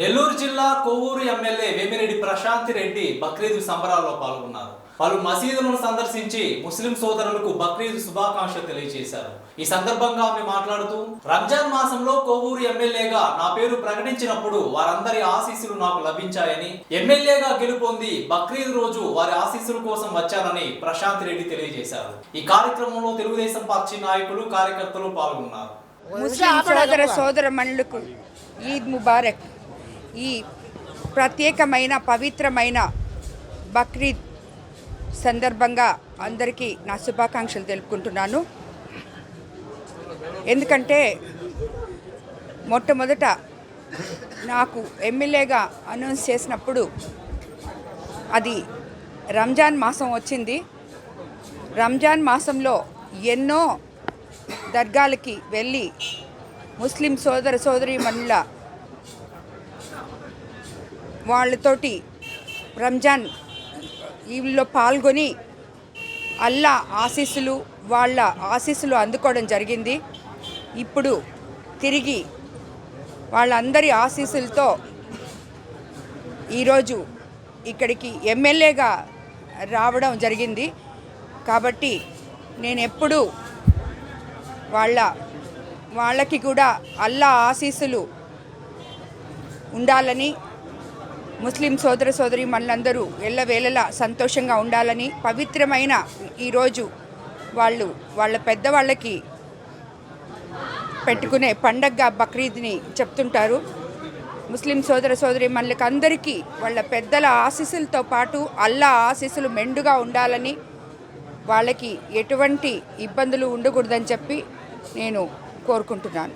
నెల్లూరు జిల్లా కొవ్వూరు ఎమ్మెల్యే వేమిరెడ్డి ప్రశాంతి రెడ్డి బక్రీద్ సంబరాల్లో పాల్గొన్నారు. పలు మసీదులను సందర్శించి ముస్లిం సోదరులకు బక్రీద్ శుభాకాంక్షలు తెలియజేశారు. ఈ సందర్భంగా ఆమె మాట్లాడుతూ రంజాన్ మాసంలో కొవ్వూరు ఎమ్మెల్యేగా నా పేరు ప్రకటించినప్పుడు వారందరి ఆశీస్సులు నాకు లభించాయని ఎమ్మెల్యేగా గెలుపొంది బక్రీద్ రోజు వారి ఆశీస్సుల కోసం వచ్చానని ప్రశాంత్ రెడ్డి తెలియజేశారు. ఈ కార్యక్రమంలో తెలుగుదేశం పార్టీ నాయకులు కార్యకర్తలు పాల్గొన్నారు. ముస్లిం సోదర సోదర మండలకు ఈద్ ముబారక్. ఈ ప్రత్యేకమైన పవిత్రమైన బక్రీద్ సందర్భంగా అందరికీ నా శుభాకాంక్షలు తెలుపుకుంటున్నాను. ఎందుకంటే మొట్టమొదట నాకు ఎమ్మెల్యేగా అనౌన్స్ చేసినప్పుడు అది రంజాన్ మాసం వచ్చింది. రంజాన్ మాసంలో ఎన్నో దర్గాలకి వెళ్ళి ముస్లిం సోదర సోదరీమణుల వాళ్ళతోటి రంజాన్ వీళ్ళలో పాల్గొని అల్లా ఆశీస్సులు వాళ్ళ ఆశీస్సులు అందుకోవడం జరిగింది. ఇప్పుడు తిరిగి వాళ్ళందరి ఆశీస్సులతో ఈరోజు ఇక్కడికి ఎమ్మెల్యేగా రావడం జరిగింది. కాబట్టి నేను ఎప్పుడూ వాళ్ళ వాళ్ళకి కూడా అల్లా ఆశీస్సులు ఉండాలని ముస్లిం సోదర సోదరి మనందరూ ఎల్లవేళలా సంతోషంగా ఉండాలని పవిత్రమైన ఈరోజు వాళ్ళు వాళ్ళ పెద్దవాళ్ళకి పెట్టుకునే పండగగా బక్రీద్ని చెప్తుంటారు. ముస్లిం సోదర సోదరి మనలకు అందరికీ వాళ్ళ పెద్దల ఆశీస్సులతో పాటు అల్లా ఆశీస్సులు మెండుగా ఉండాలని వాళ్ళకి ఎటువంటి ఇబ్బందులు ఉండకూడదని చెప్పి నేను కోరుకుంటున్నాను.